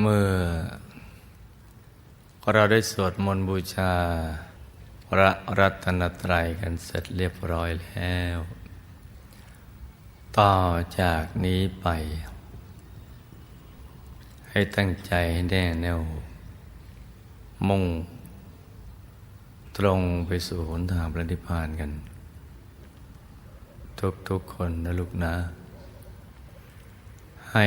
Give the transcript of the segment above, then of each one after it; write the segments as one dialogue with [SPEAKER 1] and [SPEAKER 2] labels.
[SPEAKER 1] เมื่อ เราได้สวดมนต์บูชา พระรัตนตรัยกันเสร็จเรียบร้อยแล้ว ต่อจากนี้ไป ให้ตั้งใจให้แน่แน่วมุ่ง ตรงไปสู่หนทางพระนิพพานกัน ทุกๆคนนะลูกนะ ให้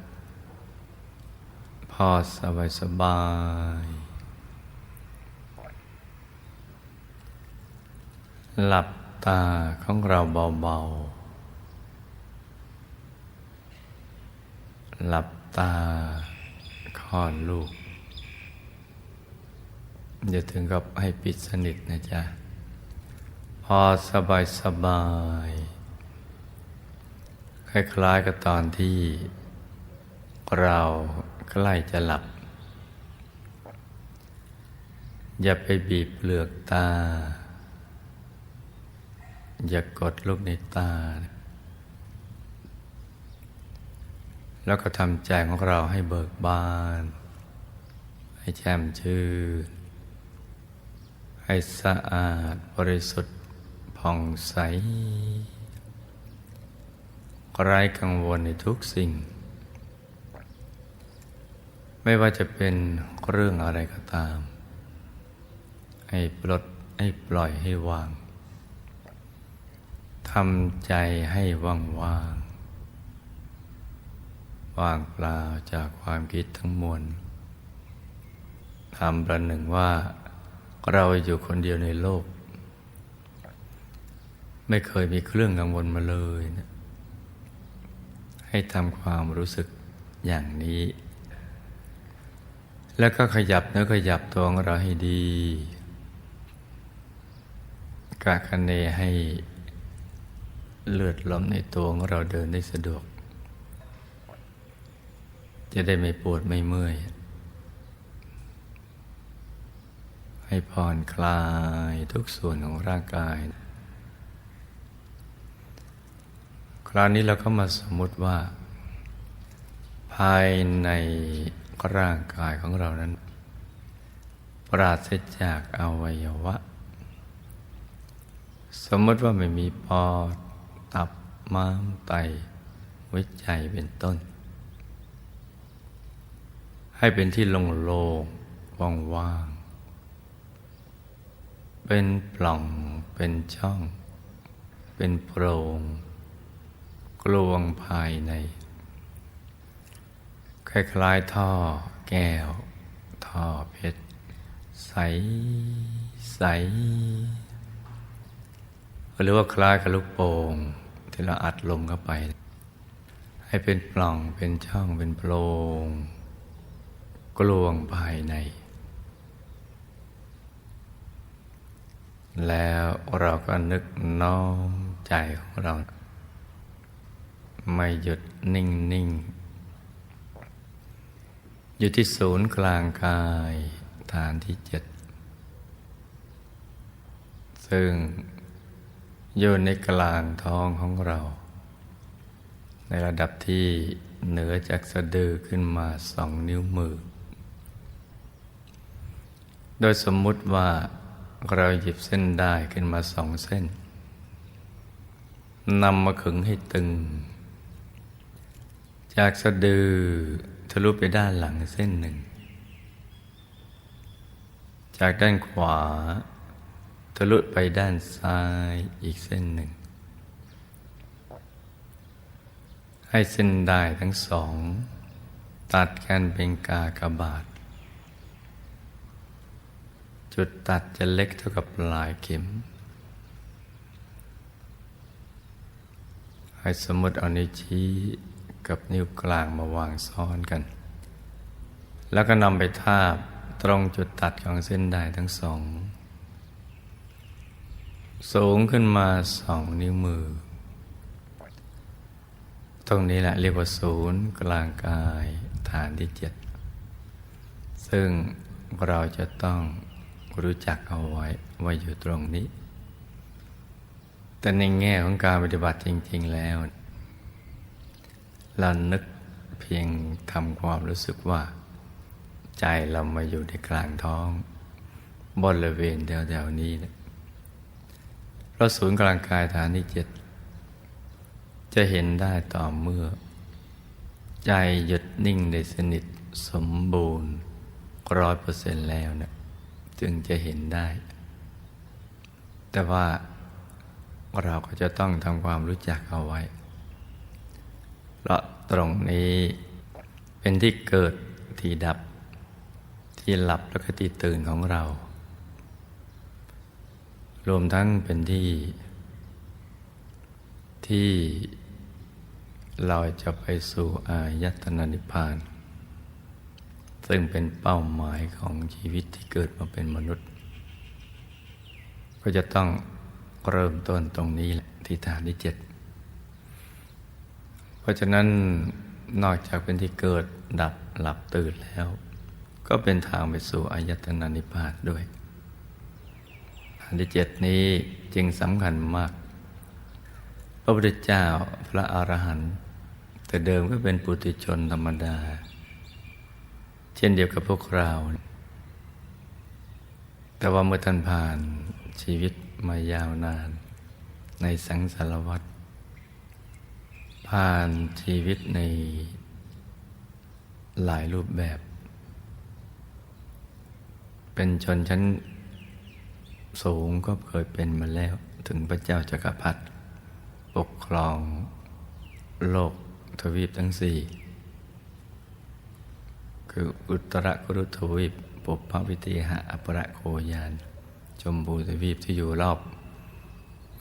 [SPEAKER 1] พอสบายสบาย หลับตาของเราเบาๆ หลับตาคลอดลูก อย่าถึงกับให้ปิดสนิทนะจ๊ะ พอสบายสบาย คล้ายๆกับตอนที่เรา ใกล้จะหลับ อย่าไปบีบเปลือกตา อย่ากกดลูกในตา แล้วก็ทำใจของเราให้เบิกบาน ให้แจ่มชื่น ให้สะอาดบริสุทธิ์ผ่องใสไร้กังวลในทุกสิ่ง ไม่ว่าจะเป็นเรื่องอะไรก็ตาม ให้ปลดให้ปล่อยให้วางทำใจให้ว่างว่างว่างเปล่าจากความคิดทั้งมวลทำประหนึ่งว่า เราอยู่คนเดียวในโลก ไม่เคยมีเครื่องกังวลมาเลยนะให้ทำความรู้สึกอย่างนี้ แล้วก็ขยับเนื้อขยับตัวของเราให้ดีกะคะเนให้เลือดลมในตัวของเราเดินได้สะดวก จะได้ไม่ปวดไม่เมื่อย ให้ผ่อนคลายทุกส่วนของร่างกาย คราวนี้เราก็มาสมมติว่า ภายใน ร่างกายของเรานั้น ปราศจากอวัยวะ สมมติว่าไม่มีปอด ตับม้ามไตวิจัยเป็นต้น ให้เป็นที่โล่งๆว่างๆเป็นปล่องเป็นช่อง เป็นโพรงกลวงภายใน คล้ายๆท่อแก้ว ท่อเพชร ใสใสหรือว่าคล้ายกับลูกโป่งที่เราอัดลมเข้าไป ให้เป็นปล่องเป็นช่องเป็นโพรงกลวงภายใน แล้วเราก็นึกน้อมใจของเรา ไม่หยุดนิ่งนิ่ง อยู่ที่ศูนย์กลางกายฐานที่เจ็ด ซึ่งอยู่ในกลางท้องของเรา ในระดับที่เหนือจากสะดือขึ้นมาสองนิ้วมือ โดยสมมุติว่าเราหยิบเส้นได้ขึ้นมาสองเส้นนำมาขึงให้ตึง จากสะดือ ทะลุไปด้านหลังเส้นหนึ่ง จากด้านขวา ทะลุไปด้านซ้ายอีกเส้นหนึ่ง ให้เส้นได้ทั้งสอง ตัดกันเป็นกากบาท จุดตัดจะเล็กเท่ากับปลายเข็ม ให้สมมติเอานิ้ชี้ กับนิ้วกลางมาวางซ้อนกัน แล้วก็นำไปทาบตรงจุดตัดของเส้นได้ทั้งสอง สูงขึ้นมาสองนิ้วมือ ตรงนี้แหละเรียกว่าศูนย์กลางกายฐานที่เจ็ด ซึ่งเราจะต้องรู้จักเอาไว้ว่าอยู่ตรงนี้ แต่ในแง่ของการปฏิบัติจริง ๆ แล้ว เรานึกเพียงทำความรู้สึกว่า ใจเรามาอยู่ในกลางท้องบริเวณแถวๆนี้นะเราศูนย์กลางกายฐานที่เจ็ดจะเห็นได้ต่อเมื่อ ใจหยุดนิ่งได้สนิทสมบูรณ์ร้อยเปอร์เซ็นต์แล้วนะจึงจะเห็นได้ แต่ว่าเราก็จะต้องทำความรู้จักเอาไว้ เพราะตรงนี้เป็นที่เกิดที่ดับ ที่หลับแล้วก็ที่ตื่นของเรา รวมทั้งเป็นที่ ที่เราจะไปสู่อายตนะนิพพาน ซึ่งเป็นเป้าหมายของชีวิตที่เกิดมาเป็นมนุษย์ ก็จะต้องเริ่มต้นตรงนี้แหละที่ฐานที่เจ็ด เพราะฉะนั้นนอกจากเป็นที่เกิดดับหลับตื่นแล้ว ก็เป็นทางไปสู่อายตนะนิพพานด้วยฐานที่เจ็ดนี้จึงสำคัญมาก พระพุทธเจ้าพระอรหันต์แต่เดิมก็เป็นปุถุชนธรรมดา เช่นเดียวกับพวกเรา แต่ว่าเมื่อท่านผ่านชีวิตมายาวนาน ในสังสารวัฏ ผ่านชีวิตในหลายรูปแบบ เป็นชนชั้นสูงก็เคยเป็นมาแล้ว ถึงพระเจ้าจักรพรรดิปกครองโลกทวีปทั้งสี่ คืออุตรกุรุทวีปปุพพวิติหะอปรโคยาน ชมพูทวีปที่อยู่รอบ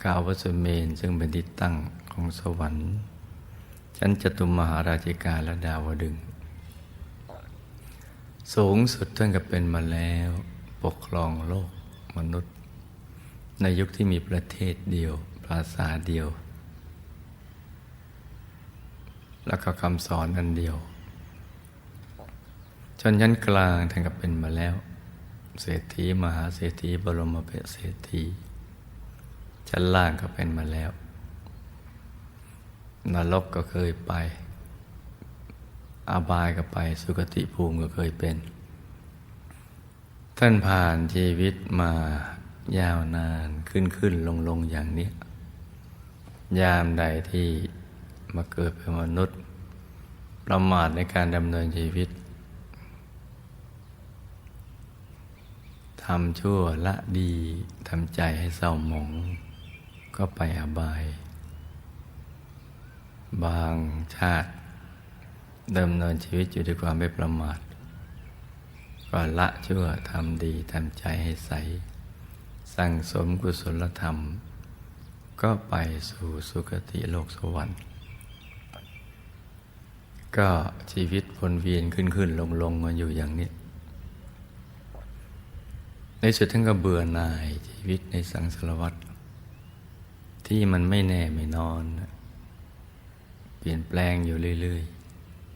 [SPEAKER 1] กาววัสเมน ซึ่งเป็นที่ตั้งของสวรรค์ ชั้นจตุมมหาราชิกาและดาวดึง สูงสุดท่านก็เป็นมาแล้วปกครองโลกมนุษย์ ในยุคที่มีประเทศเดียว ภาษาเดียว แล้วก็คำสอนอันเดียวจนชั้นกลางท่านก็เป็นมาแล้ว เศรษฐีมหาเศรษฐีบรมเปเศรษฐีชั้นล่างก็เป็นมาแล้ว นรกก็เคยไปอาบายก็ไป สุคติภูมิก็เคยเป็น ท่านผ่านชีวิตมายาวนานขึ้นขึ้นลงลงอย่างนี้ ยามใดที่มาเกิดเป็นมนุษย์ ประมาทในการดำเนินชีวิตทำชั่วละดีทำใจให้เศร้าหมอง ก็ไปอบาย บางชาติดำเนินชีวิตอยู่ด้วยความไม่ประมาทก็ละชั่วทำดีทำใจให้ใส สั่งสมกุศลธรรม ก็ไปสู่สุคติโลกสวรรค์ ก็ชีวิตวนเวียนขึ้นขึ้นลงลงมาอยู่อย่างนี้ ในสุดท่านก็เบื่อหน่ายชีวิตในสังสารวัฏที่มันไม่แน่ไม่นอน เปลี่ยนแปลงอยู่เรื่อย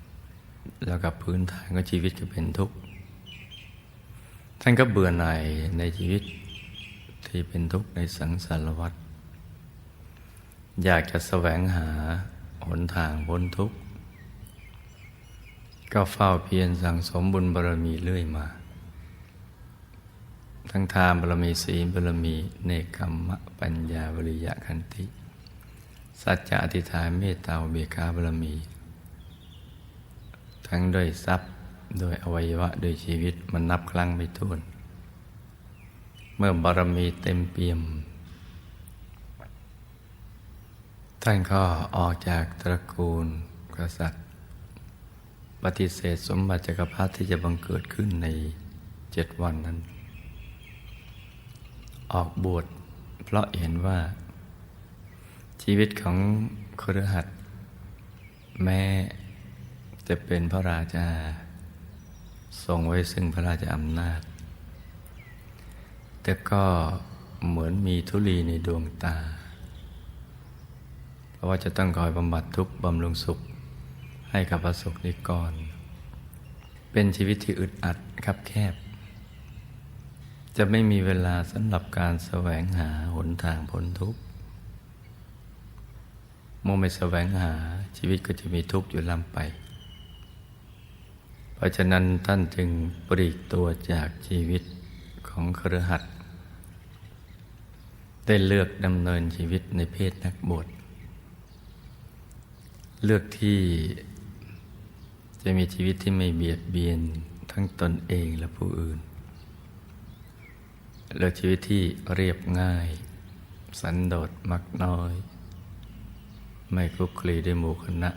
[SPEAKER 1] ๆ แล้วกับพื้นฐานก็ชีวิตก็เป็นทุกข์ท่านก็เบื่อหน่ายในชีวิตที่เป็นทุกข์ในสังสารวัฏอยากจะแสวงหาหนทางพ้นทุกข์ ก็เฝ้าเพียรสั่งสมบุญบารมีเรื่อยมา ทั้งทานบารมีศีลบารมี เนกขมมะปัญญาบริยะคันติ สัจจะอธิษฐานเมตตาเบกาบารมี ทั้งด้วยทรัพย์ด้วยอวัยวะด้วยชีวิตมันนับครั้งไม่ถ้วน เมื่อบารมีเต็มเปี่ยม ท่านก็ออกจากตระกูลกษัตริย์ ปฏิเสธสมบัติจักรพรรดิที่จะบังเกิดขึ้นในเจ็ดวันนั้น ออกบวชเพราะเห็นว่า ชีวิตของครหัสแม้จะเป็นพระราชา ทรงไว้ซึ่งพระราชอำนาจ แต่ก็เหมือนมีทุลีในดวงตา เพราะว่าจะต้องคอยบำบัดทุกข์บำรุงสุขให้กับพระสุขนิกร เป็นชีวิตที่อึดอัดคับแคบ จะไม่มีเวลาสำหรับการแสวงหาหนทางพ้นทุกข์ เมื่อไม่แสวงหาชีวิตก็จะมีทุกข์อยู่ลำไป เพราะฉะนั้นท่านจึงปลีกตัวจากชีวิตของครหัสได้เลือกดำเนินชีวิตในเพศนักบวชเลือกที่จะมีชีวิตที่ไม่เบียดเบียนทั้งตนเองและผู้อื่น เลือกชีวิตที่เรียบง่าย สันโดษมักน้อย ไม่คลุกคลีด้วยหมู่คณะ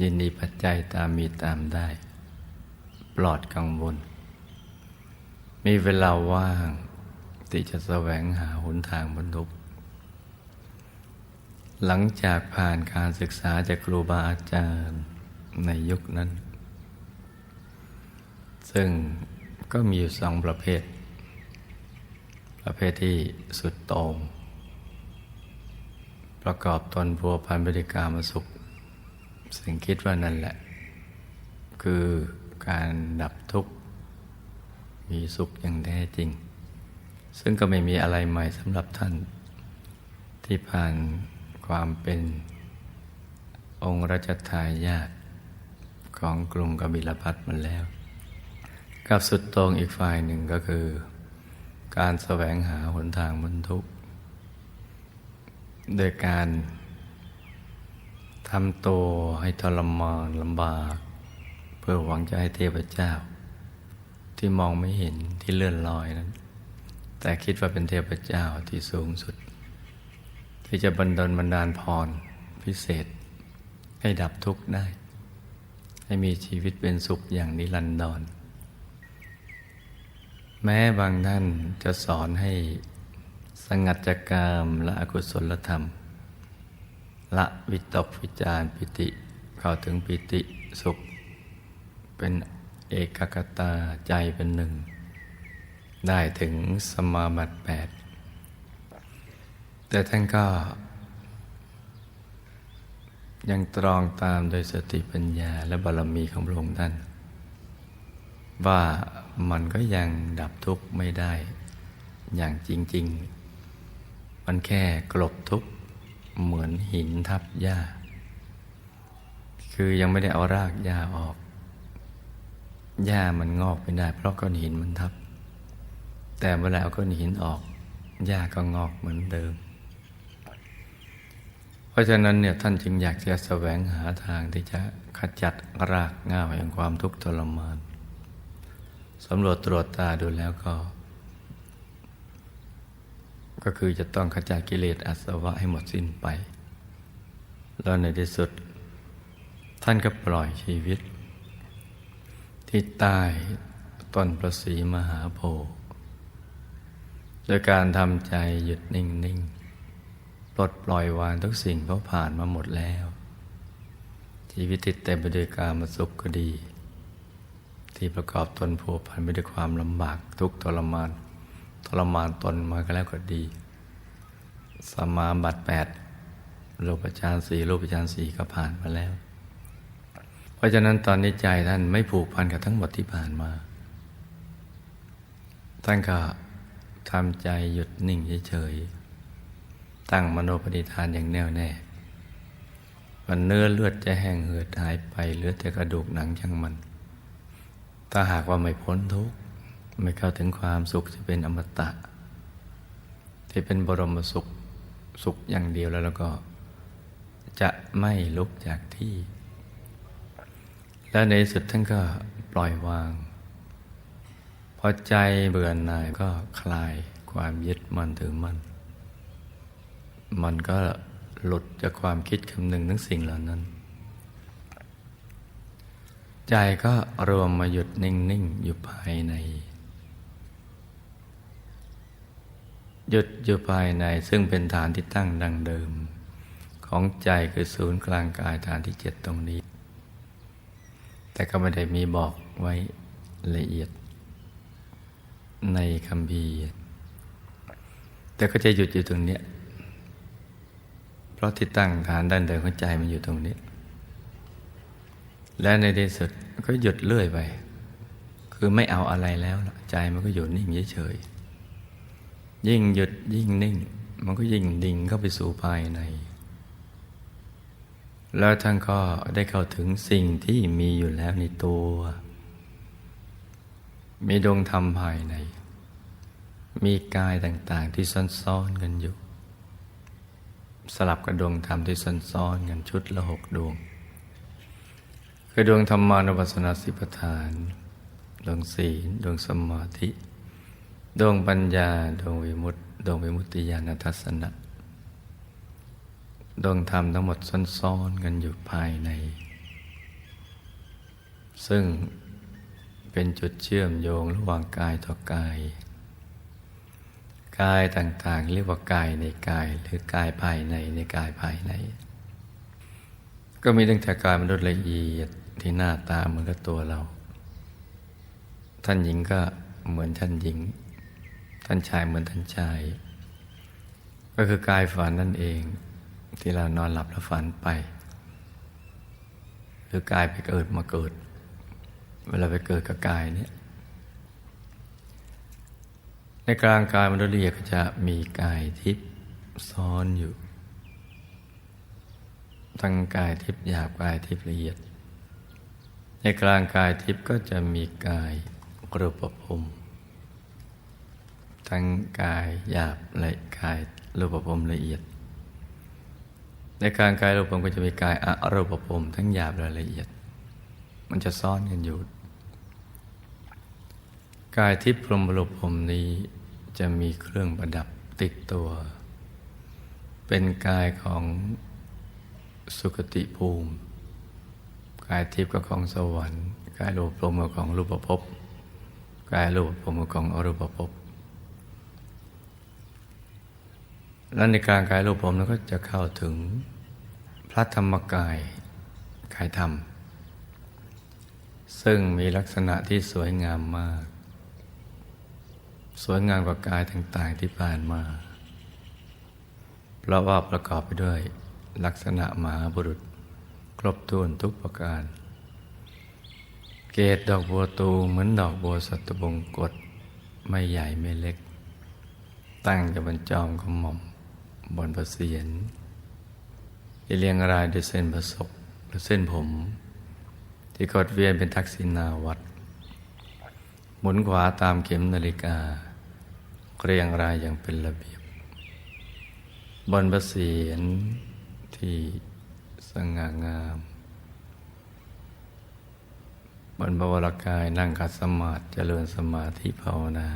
[SPEAKER 1] ยินดีปัจจัยตามมีตามได้ ปลอดกังวล มีเวลาว่างที่จะแสวงหาหนทางบรรทุหลังจากผ่านการศึกษาจากครูบาอาจารย์ในยุคนั้น ซึ่งก็มีอยู่สองประเภท ประเภทที่สุดโต่ง ประกอบตนพัวพันบริการมาสุข สิ่งคิดว่านั่นแหละ คือการดับทุกข์ มีสุขอย่างแท้จริง ซึ่งก็ไม่มีอะไรใหม่สำหรับท่าน ที่ผ่านความเป็นองค์รัชทายาทของกรุงกบิลพัทมาแล้ว กับสุดตรงอีกฝ่ายหนึ่งก็คือ การแสวงหาหนทางบรรทุกข์ โดยการทำตัวให้ทรมานลำบาก เพื่อหวังจะให้เทพเจ้า ที่มองไม่เห็นที่เลื่อนลอยนั้น แต่คิดว่าเป็นเทพเจ้าที่สูงสุด ที่จะบันดลบันดาลพรพิเศษ ให้ดับทุกข์ได้ ให้มีชีวิตเป็นสุขอย่างนิรันดรแม้บางท่านจะสอนให้ สงัดจากกามและอกุศลธรรม ละวิตกวิจารปิติ เข้าถึงปิติสุข เป็นเอกกตาใจเป็นหนึ่ง ได้ถึงสมาบัติแปดแต่ท่านก็ ยังตรองตามโดยสติปัญญาและบารมีของพระองค์ท่านว่ามันก็ยังดับทุกข์ไม่ได้อย่างจริง ๆ มันแค่กลบทุกข์เหมือนหินทับหญ้า คือยังไม่ได้เอารากหญ้าออกหญ้ามันงอกไม่ได้ เพราะก้อนหินมันทับ แต่เวลาเอาก้อนหินออกหญ้าก็งอกเหมือนเดิม เพราะฉะนั้นเนี่ยท่านจึงอยากจะแสวงหาทางที่จะขจัดรากง่าวแห่งความทุกข์ทรมานสำรวจตรวจตาดูแล้วก็ ก็คือจะต้องขจัดกิเลสอาสวะให้หมดสิ้นไป แล้วในที่สุด ท่านก็ปล่อยชีวิต ที่ใต้ต้นประสีมหาโพธิ์โดยการทำใจหยุดนิ่งๆปลดปล่อยวางทุกสิ่งเพราะผ่านมาหมดแล้ว ชีวิตติดเต็มไปด้วยการมาสุขก็ดี ที่ประกอบตนผูกพันไปด้วยความลำบากทุกทรมาน ทรมานตนมาก็แล้วก็ดี สมาบัติแปดโลกฌานสี่โลกฌานสี่ก็ผ่านมาแล้ว เพราะฉะนั้นตอนนี้ใจท่านไม่ผูกพันกับทั้งหมดที่ผ่านมา ท่านก็ทำใจหยุดนิ่งเฉยๆ ตั้งมโนปณิธานอย่างแน่วแน่มันเนื้อเลือดจะแห้งเหือดหายไปเหลือแต่กระดูกหนังช่างมัน ถ้าหากว่าไม่พ้นทุกข์ ไม่เข้าถึงความสุขที่เป็นอมตะ ที่เป็นบรมสุขสุขอย่างเดียวแล้วแล้วก็ จะไม่ลุกจากที่ และในสุดท่านก็ปล่อยวาง พอใจเบื่อหน่ายก็คลายความยึดมั่นถือมั่นมันก็หลุดจากความคิดคำนึงทั้งสิ่งเหล่านั้น ใจก็รวมมาหยุดนิ่ง ๆ อยู่ภายใน หยุดอยู่ภายในซึ่งเป็นฐานที่ตั้งดังเดิม ของใจคือศูนย์กลางกายฐานที่เจ็ดตรงนี้ แต่ก็ไม่ได้มีบอกไว้ละเอียด ในคำพีแต่ก็จะหยุดอยู่ตรงเนี้ยเพราะที่ตั้งฐานด้านเดินของใจมันอยู่ตรงนี้ และในที่สุดก็หยุดเลื่อยไป คือไม่เอาอะไรแล้ว ใจมันก็อยู่นิ่งเฉยๆ ยิ่งหยุดยิ่งนิ่ง มันก็ยิ่งดิ่งเข้าไปสู่ภายใน แล้วท่านก็ได้เข้าถึงสิ่งที่มีอยู่แล้วในตัว มีดวงธรรมภายใน มีกายต่างๆที่ซ่อนๆกันอยู่ สลับกับดวงธรรมที่ซ่อนๆกันชุดละหกดวง คือดวงธรรมานุปัสสนาสิปทาน ดวงศีล ดวงสมาธิ ดวงปัญญา ดวงวิมุตติ ดวงวิมุตติญาณทัศนะ ดวงธรรมทั้งหมดซ่อนๆกันอยู่ภายใน ซึ่งเป็นจุดเชื่อมโยงระหว่างกายต่อกาย กายต่างๆ เรียกว่ากายในกาย หรือกายภายในในกายภายใน ก็มีตั้งแต่กายมนุษย์ละเอียดที่หน้าตาเหมือนกับตัวเรา ท่านหญิงก็เหมือนท่านหญิง ท่านชายเหมือนท่านชาย ก็คือกายฝันนั่นเอง ที่เรานอนหลับแล้วฝันไป หรือกายไปเกิดมาเกิด เวลาไปเกิดกับกายเนี่ยในกลางกายมนุษย์ละเอียดก็จะมีกายทิพย์ซ้อนอยู่ ทั้งกายทิพย์หยาบกายทิพย์ละเอียด ในกลางกายทิพย์ก็จะมีกายรูปภพ ทั้งกายหยาบและกายรูปภพละเอียด ในการกายรูปภพก็จะมีกายอรูปภพทั้งหยาบและละเอียด มันจะซ้อนกันอยู่ กายทิพย์พรหมรูปภพนี้จะมีเครื่องประดับติดตัว เป็นกายของสุคติภูมิ กายทิพย์ก็ของสวรรค์ กายรูปภพก็ของรูปภพกายรูปภพก็ของอรูปภพ และในการกายรูปภพนั้นก็จะเข้าถึงพระธรรมกายกายธรรม ซึ่งมีลักษณะที่สวยงามมาก สวยงามกว่ากายต่างๆที่ผ่านมา เพราะว่าประกอบไปด้วยลักษณะมหาบุรุษ ครบถ้วนทุกประการ เกตดอกบัวตูเหมือนดอกบัวสัตบงกฎไม่ใหญ่ไม่เล็ก ตั้งจะบรรจอมขมอม บนประเสียนที่เรียงรายด้วยเส้นประศกหรือเส้นผม ที่กดเวียนเป็นทักษิณาวัดหมุนขวาตามเข็มนาฬิกา เรียงรายอย่างเป็นระเบียบ บนประเสียนที่สง่างาม บนบวรกายนั่งขัดสมาธิเจริญสมาธิภาวนา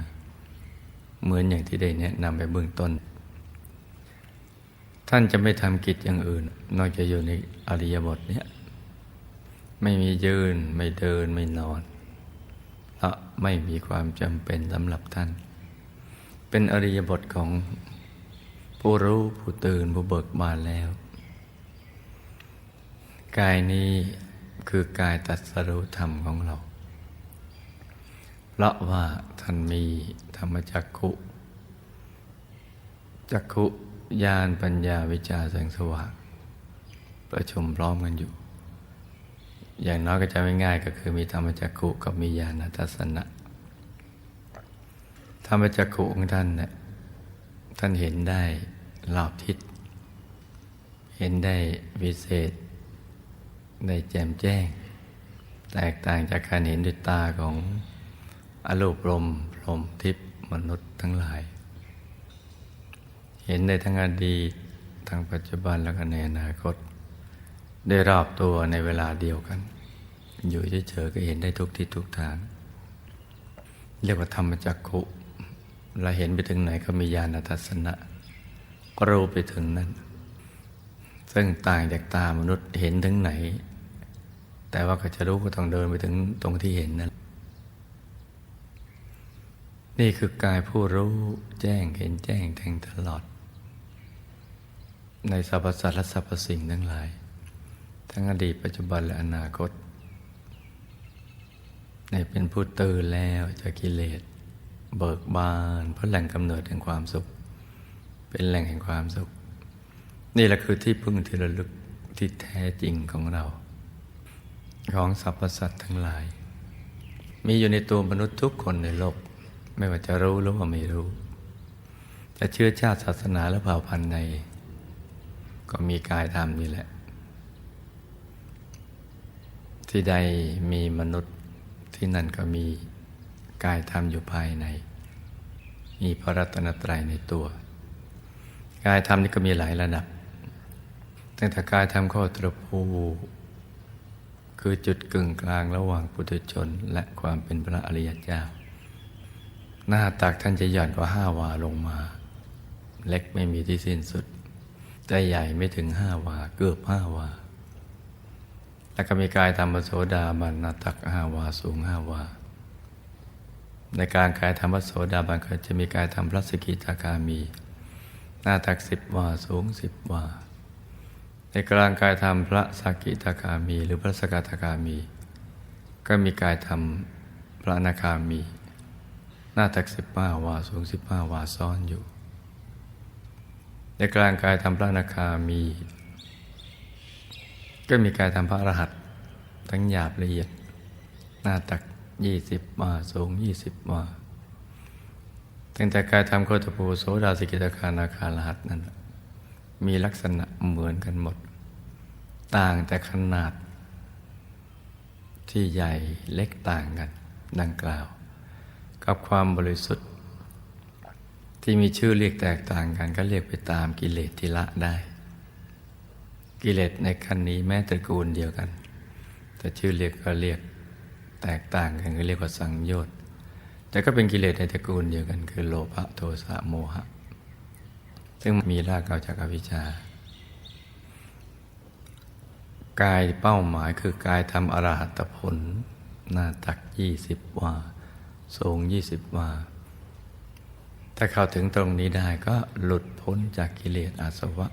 [SPEAKER 1] เหมือนอย่างที่ได้แนะนำไปเบื้องต้น ท่านจะไม่ทำกิจอย่างอื่น นอกจากอยู่ในอริยบทเนี้ยไม่มียืน ไม่เดินไม่นอนและไม่มีความจำเป็นสำหรับท่าน เป็นอริยบทของผู้รู้ผู้ตื่นผู้เบิกบานแล้ว กายนี้คือกายตัดสรุธรรมของเรา เพราะว่าท่านมีธรรมจักขุจักขุ ญาณปัญญาวิจาแสงสว่าง ประชุมพร้อมกันอยู่ อย่างน้อยก็จะไม่ง่ายก็คือมีธรรมจักขุกับมีญาณทัศนะ ธรรมจักขุของท่านเนี่ยท่านเห็นได้รอบทิศ เห็นได้วิเศษ ได้แจ่มแจ้ง แตกต่างจากการเห็นด้วยตาของอรูปรมพรมทิพย์มนุษย์ทั้งหลาย เห็นในทั้งอดีตทั้งปัจจุบันแล้วก็ในอนาคต ได้รอบตัวในเวลาเดียวกัน อยู่เฉยๆก็เห็นได้ทุกทิศทุกทาง เรียกว่าธรรมจักขุเราเห็นไปถึงไหนก็มีญาณทัศนะก็รู้ไปถึงนั้น ซึ่งต่างจากตามนุษย์เห็นถึงไหน แต่ว่าก็จะรู้ก็ต้องเดินไปถึงตรงที่เห็นนั้นนี่คือกายผู้รู้แจ้งเห็นแจ้งแทงตลอด ในสรรพสัตว์และสรรพสิ่งทั้งหลาย ทั้งอดีตปัจจุบันและอนาคตในเป็นผู้ตื่นแล้วจากกิเลส เบิกบานเพราะแหล่งกำเนิดแห่งความสุข เป็นแหล่งแห่งความสุข นี่แหละคือที่พึ่งที่ระลึกที่แท้จริงของเรา ของสรรพสัตว์ทั้งหลาย มีอยู่ในตัวมนุษย์ทุกคนในโลก ไม่ว่าจะรู้หรือว่าไม่รู้ จะเชื่อชาติศาสนาและเผ่าพันธุ์ใด ก็มีกายธรรมนี่แหละ ที่ใดมีมนุษย์ที่นั่นก็มีกายธรรมอยู่ภายใน มีพระรัตนตรัยในตัว กายธรรมนี่ก็มีหลายระดับ ตั้งแต่กายธรรมข้อตระพูคือจุดกึ่งกลางระหว่างปุถุชน และความเป็นพระอริยเจ้า หน้าตักท่านจะหย่อนกว่าห้าวาลงมา เล็กไม่มีที่สิ้นสุด แต่ใหญ่ไม่ถึงห้าวา เกือบห้าวา แล้วก็มีกายธรรมโสดาบันนาตักห้าวาสูงห้าวา ในการกายธรรมโสดาบันก็จะมีกายธรรมพระสกิทาคามี หน้าตักสิบวาสูงสิบวา ในกลางกายธรรมพระสกิทาคามี หรือพระสกทาคามี ก็มีกายธรรมพระนาคามี หน้าตักสิบห้าวาสูงสิบห้าวาซ้อนอยู่ ในกลางกายธรรมพระนาคามี ก็มีกายธรรมพระอรหันต์ทั้งหยาบละเอียด หน้าตักยี่สิบวาสูงยี่สิบวาตั้งแต่กายธรรมโคตภูโสดาสิกิตาคานาคารหัสนั้นมีลักษณะเหมือนกันหมด ต่างแต่ขนาด ที่ใหญ่เล็กต่างกัน ดังกล่าว กับความบริสุทธิ์ ที่มีชื่อเรียกแตกต่างกันก็เรียกไปตามกิเลสที่ละได้ กิเลสในขั้นนี้แม้ตระกูลเดียวกัน แต่ชื่อเรียกก็เรียกแตกต่างกันก็เรียกว่าสังโยชน์แต่ก็เป็นกิเลสในตระกูลเดียวกัน คือโลภะโทสะโมหะ ซึ่งมีรากเก่าจากอวิชชากายเป้าหมายคือกายทำอรหัตผล หน้าตักยี่สิบวาสูงยี่สิบวา ถ้าเข้าถึงตรงนี้ได้ก็หลุดพ้นจากกิเลสอาสวะ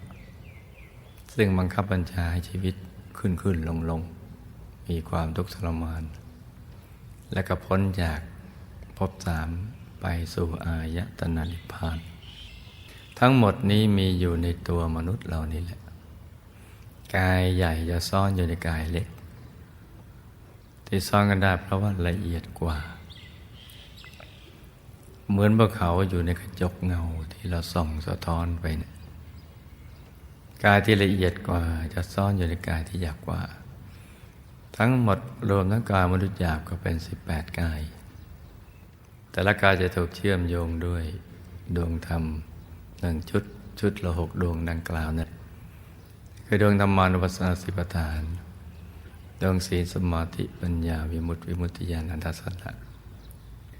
[SPEAKER 1] ซึ่งบังคับบัญชาให้ชีวิตขึ้นขึ้นลงลงมีความทุกข์ทรมาน และก็พ้นจากภพสามไปสู่อายตนะนิพพาน ทั้งหมดนี้มีอยู่ในตัวมนุษย์เรานี่แหละ กายใหญ่จะซ่อนอยู่ในกายเล็ก ที่ซ่อนกันได้เพราะว่าละเอียดกว่า เหมือนภูเขาอยู่ในกระจกเงาที่เราส่องสะท้อนไปเนี่ยกายที่ละเอียดกว่าจะซ่อนอยู่ในกายที่หยาบกว่า ทั้งหมดรวมทั้งกายมนุษย์หยาบก็เป็น 18 กาย แต่ละกายจะถูกเชื่อมโยงด้วยดวงธรรมหนึ่งชุดชุดละหกดวงดังกล่าวนั่นคือดวงธรรมานุปัสสนาสิปทาน ดวงศีลสมาธิปัญญาวิมุตติวิมุตติญาณันทสัตตะ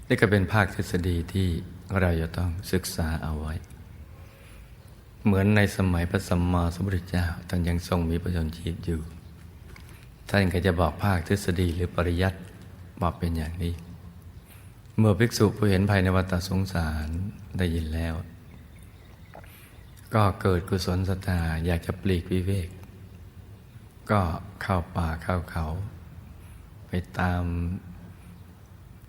[SPEAKER 1] นี่ก็เป็นภาคทฤษฎีที่เราจะต้องศึกษาเอาไว้ เหมือนในสมัยพระสัมมาสัมพุทธเจ้าท่านยังทรงมีประชนชีพอยู่ ท่านก็จะบอกภาคทฤษฎีหรือปริยัติบอกเป็นอย่างนี้ เมื่อภิกษุผู้เห็นภายในวัฏสงสารได้ยินแล้ว ก็เกิดกุศลศรัทธาอยากจะปลีกวิเวก ก็เข้าป่าเข้าเขา ไปตาม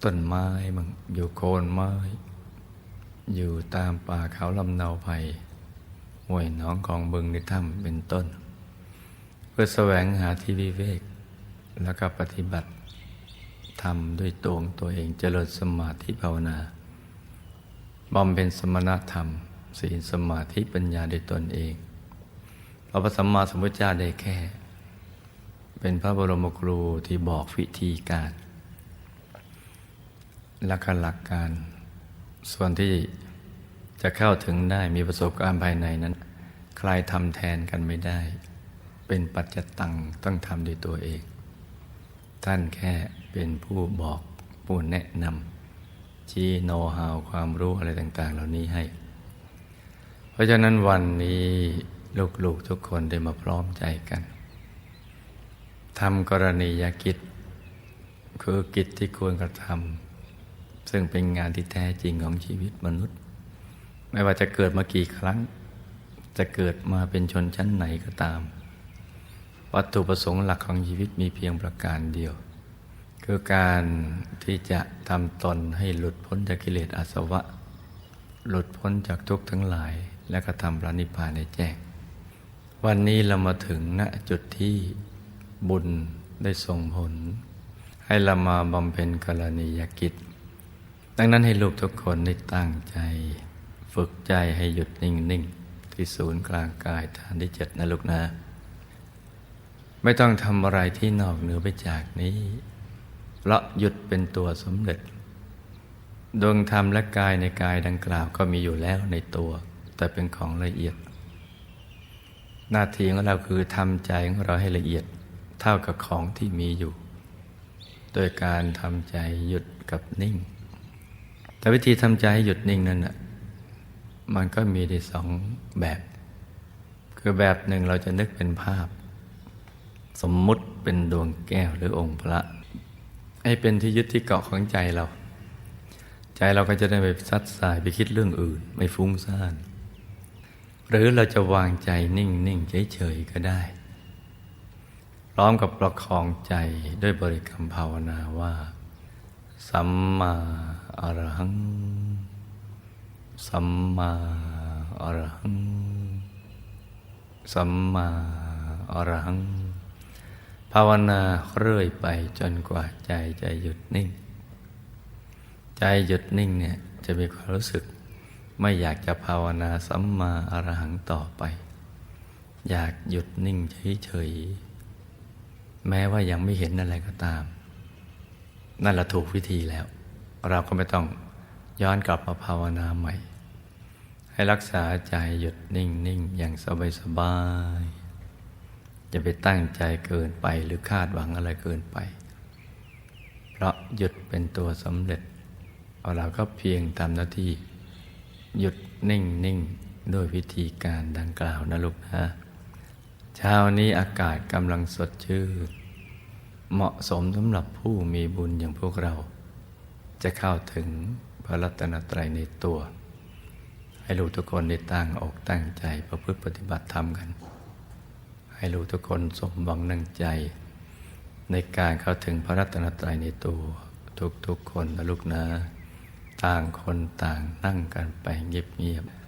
[SPEAKER 1] ต้นไม้บางอยู่โคนไม้ อยู่ตามป่าเขาลำเนาไผ่ห้วยหนองของบึงในถ้ำเป็นต้น เพื่อแสวงหาที่วิเวก แล้วก็ปฏิบัติทำด้วยตัวตัวเองเจริญสมาธิภาวนาบำเพ็ญสมณธรรมศีลสมาธิปัญญาด้วยตนเองพระสัมมาสัมพุทธเจ้าได้แค่ เป็นพระบรมครูที่บอกวิธีการ หลักหลักการ ส่วนที่จะเข้าถึงได้มีประสบการณ์ภายในนั้น ใครทำแทนกันไม่ได้ เป็นปัจจตังต้องทำด้วยตัวเอง ท่านแค่เป็นผู้บอกผู้แนะนำชี้โน้ตฮาวความรู้อะไรต่าง ๆ เหล่านี้ให้ เพราะฉะนั้นวันนี้ลูกๆทุกคนได้มาพร้อมใจกันทำกรณียกิจ คือกิจที่ควรกระทำ ซึ่งเป็นงานที่แท้จริงของชีวิตมนุษย์ ไม่ว่าจะเกิดมากี่ครั้ง จะเกิดมาเป็นชนชั้นไหนก็ตาม วัตถุประสงค์หลักของชีวิตมีเพียงประการเดียว คือการที่จะทำตนให้หลุดพ้นจากกิเลสอาสวะ หลุดพ้นจากทุกข์ทั้งหลาย และก็ทำพระนิพพานในแจ้ง วันนี้เรามาถึงณจุดที่บุญได้ส่งผล ให้เรามาบำเพ็ญกรณียกิจ ดังนั้นให้ลูกทุกคนได้ตั้งใจ ฝึกใจให้หยุดนิ่งๆที่ศูนย์กลางกายฐานที่เจ็ดนะลูกนะ ไม่ต้องทำอะไรที่นอกเหนือไปจากนี้เพราะหยุดเป็นตัวสมเด็จ ดวงธรรมและกายในกายดังกล่าวก็มีอยู่แล้วในตัว แต่เป็นของละเอียด หน้าที่ของเราคือทำใจของเราให้ละเอียดเท่ากับของที่มีอยู่ โดยการทำใจหยุดกับนิ่ง แต่วิธีทำใจให้หยุดนิ่งนั้นน่ะมันก็มีได้สองแบบ คือแบบหนึ่งเราจะนึกเป็นภาพ สมมุติเป็นดวงแก้วหรือองค์พระ ให้เป็นที่ยึดที่เกาะของใจเรา ใจเราก็จะได้ไปซัดสายไปคิดเรื่องอื่น ไม่ฟุ้งซ่าน หรือเราจะวางใจนิ่งนิ่งเฉยๆก็ได้ พร้อมกับประคองใจด้วยบริกรรมภาวนาว่า สัมมา อรหัง สัมมาอรหัง สัมมาอรหัง ภาวนาเรื่อยไปจนกว่าใจจะหยุดนิ่ง ใจหยุดนิ่งเนี่ยจะมีความรู้สึก ไม่อยากจะภาวนาสัมมาอรหังต่อไป อยากหยุดนิ่งเฉยๆแม้ว่ายังไม่เห็นอะไรก็ตาม นั่นแหละถูกวิธีแล้ว เราก็ไม่ต้องย้อนกลับมาภาวนาใหม่ ให้รักษาใจหยุดนิ่งๆอย่างสบายๆอย่าไปตั้งใจเกินไปหรือคาดหวังอะไรเกินไป เพราะหยุดเป็นตัวสำเร็จเราก็เพียงทำหน้าที่ หยุดนิ่งนิ่งด้วยวิธีการดังกล่าวนะลูกนะเช้านี้อากาศกำลังสดชื่นเหมาะสมสำหรับผู้มีบุญอย่างพวกเรา จะเข้าถึงพระรัตนตรัยในตัว ให้ลูกทุกคนได้ตั้งอกตั้งใจประพฤติปฏิบัติธรรมกัน ให้ลูกทุกคนสมหวังนั่งใจ ในการเข้าถึงพระรัตนตรัยในตัวทุกๆคนนะลูกนะ ต่างคนต่างนั่งกันไปเงียบๆ